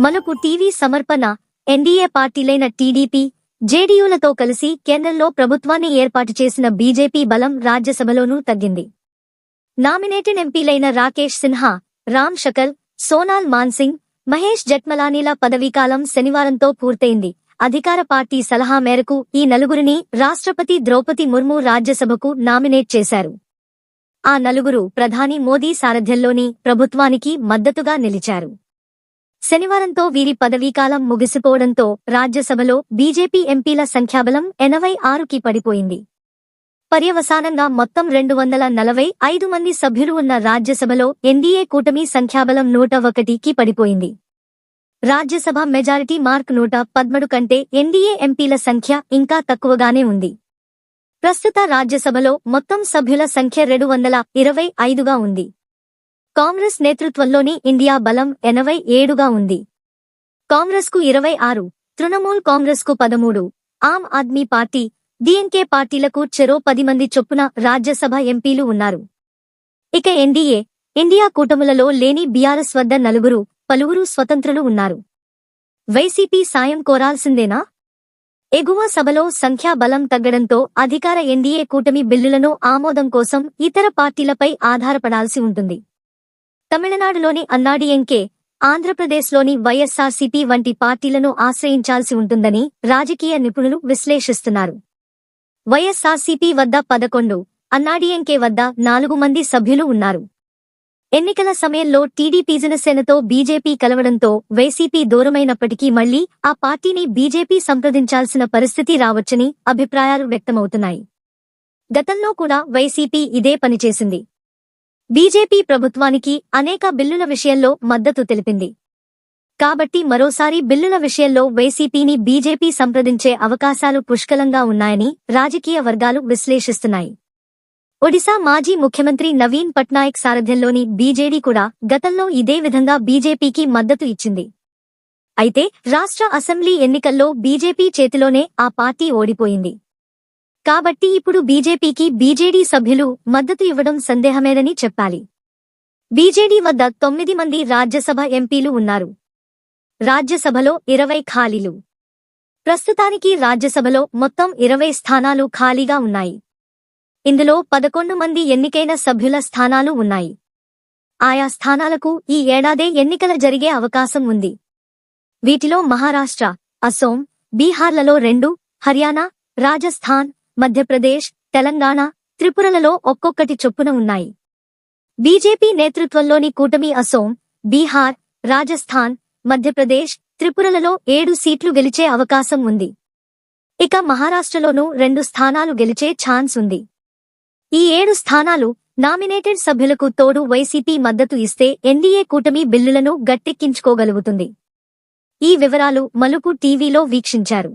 మనకు టీవీ సమర్పణ NDA పార్టీలైన TDP జేడీయూలతో కలిసి కేంద్రంలో ప్రభుత్వాన్ని ఏర్పాటు చేసిన బీజేపీ బలం రాజ్యసభలోనూ తగ్గింది. నామినేటెడ్ ఎంపీలైన రాకేష్ సిన్హా రామ్ షకల్ సోనాల్ మాన్సింగ్ మహేష్ జట్మలానీల పదవీకాలం శనివారంతో పూర్తయింది. అధికార పార్టీ సలహా మేరకు ఈ నలుగురిని రాష్ట్రపతి ద్రౌపది ముర్ము రాజ్యసభకు నామినేట్ చేశారు. ఆ నలుగురు ప్రధాని మోదీ సారథ్యంలోని ప్రభుత్వానికి మద్దతుగా నిలిచారు. శనివారంతో వీరి పదవీకాలం ముగిసిపోవడంతో రాజ్యసభలో బీజేపీ ఎంపీల సంఖ్యాబలం ఎనభై ఆరుకి పడిపోయింది. పర్యవసానంగా మొత్తం రెండు వందల నలభై ఐదు మంది సభ్యులు ఉన్న రాజ్యసభలో ఎన్డీఏ కూటమి సంఖ్యాబలం నూట ఒకటికి పడిపోయింది. రాజ్యసభ మెజారిటీ మార్క్ నూట పద్మడు కంటే ఎన్డీఏ ఎంపీల సంఖ్య ఇంకా తక్కువగానే ఉంది. ప్రస్తుత రాజ్యసభలో మొత్తం సభ్యుల సంఖ్య రెండు వందల ఇరవై ఐదుగా ఉంది. కాంగ్రెస్ నేతృత్వంలోని ఇండియా బలం ఎనభై ఏడుగా ఉంది. కాంగ్రెస్కు ఇరవై ఆరు తృణమూల్ కాంగ్రెస్కు పదమూడు ఆమ్ ఆద్మీ పార్టీ డిఎంకే పార్టీలకు చెరో పది మంది చొప్పున రాజ్యసభ ఎంపీలు ఉన్నారు. ఇక ఎన్డీఏ ఇండియా కూటములలో లేని బీఆర్ఎస్ వద్ద నలుగురు పలువురు స్వతంత్రులు ఉన్నారు. వైసీపీ సాయం కోరాల్సిందేనా? ఎగువ సభలో సంఖ్యాబలం తగ్గడంతో అధికార ఎన్డీఏ కూటమి బిల్లులను ఆమోదం కోసం ఇతర పార్టీలపై ఆధారపడాల్సి ఉంటుంది. తమిళనాడులోని అన్నాడీఎంకే ఆంధ్రప్రదేశ్లోని వైఎస్సార్సీపీ వంటి పార్టీలను ఆశ్రయించాల్సి ఉంటుందని రాజకీయ నిపుణులు విశ్లేషిస్తున్నారు. వైఎస్సార్సీపీ వద్ద పదకొండు అన్నాడీఎంకే వద్ద నాలుగు మంది సభ్యులు ఉన్నారు. ఎన్నికల సమయంలో టీడీపీ జనసేనతో బీజేపీ కలవడంతో వైసీపీ దూరమైనప్పటికీ మళ్ళీ ఆ పార్టీని బీజేపీ సంప్రదించాల్సిన పరిస్థితి రావచ్చని అభిప్రాయాలు వ్యక్తమవుతున్నాయి. గతంలో కూడా వైసీపీ ఇదే పనిచేసింది. బీజేపీ ప్రభుత్వానికి అనేక బిల్లుల విషయంలో మద్దతు తెలిపింది. కాబట్టి మరోసారి బిల్లుల విషయంలో వైసీపీని బీజేపీ సంప్రదించే అవకాశాలు పుష్కలంగా ఉన్నాయని రాజకీయ వర్గాలు విశ్లేషిస్తున్నాయి. ఒడిశా మాజీ ముఖ్యమంత్రి నవీన్ పట్నాయక్ సారథ్యంలోని బీజేడీ కూడా గతంలో ఇదే విధంగా బీజేపీకి మద్దతు ఇచ్చింది. అయితే రాష్ట్ర అసెంబ్లీ ఎన్నికల్లో బీజేపీ చేతిలోనే ఆ పార్టీ ఓడిపోయింది. కాబట్టి ఇప్పుడు బీజేపీకి బీజేడీ సభ్యులు మద్దతు ఇవ్వడం సందేహమేనని చెప్పాలి. బీజేడీ వద్ద తొమ్మిది మంది రాజ్యసభ ఎంపీలు ఉన్నారు. రాజ్యసభలో ఇరవై ఖాళీలు. ప్రస్తుతానికి రాజ్యసభలో మొత్తం ఇరవై స్థానాలు ఖాళీగా ఉన్నాయి. ఇందులో పదకొండు మంది ఎన్నికైన సభ్యుల స్థానాలు ఉన్నాయి. ఆయా స్థానాలకు ఈ ఏడాదే ఎన్నికల జరిగే అవకాశం ఉంది. వీటిలో మహారాష్ట్ర అసోం బీహార్లలో రెండు హర్యానా రాజస్థాన్ మధ్యప్రదేశ్ తెలంగాణ త్రిపురలలో ఒక్కొక్కటి చొప్పున ఉన్నాయి. బీజేపీ నేతృత్వంలోని కూటమి అసోం బీహార్ రాజస్థాన్ మధ్యప్రదేశ్ త్రిపురలలో ఏడు సీట్లు గెలిచే అవకాశం ఉంది. ఇక మహారాష్ట్రలోనూ రెండు స్థానాలు గెలిచే ఛాన్స్ ఉంది. ఈ ఏడు స్థానాలు నామినేటెడ్ సభ్యులకు తోడు వైసీపీ మద్దతు ఇస్తే ఎన్డీఏ కూటమి బిల్లులను గట్టెక్కించుకోగలుగుతుంది. ఈ వివరాలు మలుపు టీవీలో వీక్షించారు.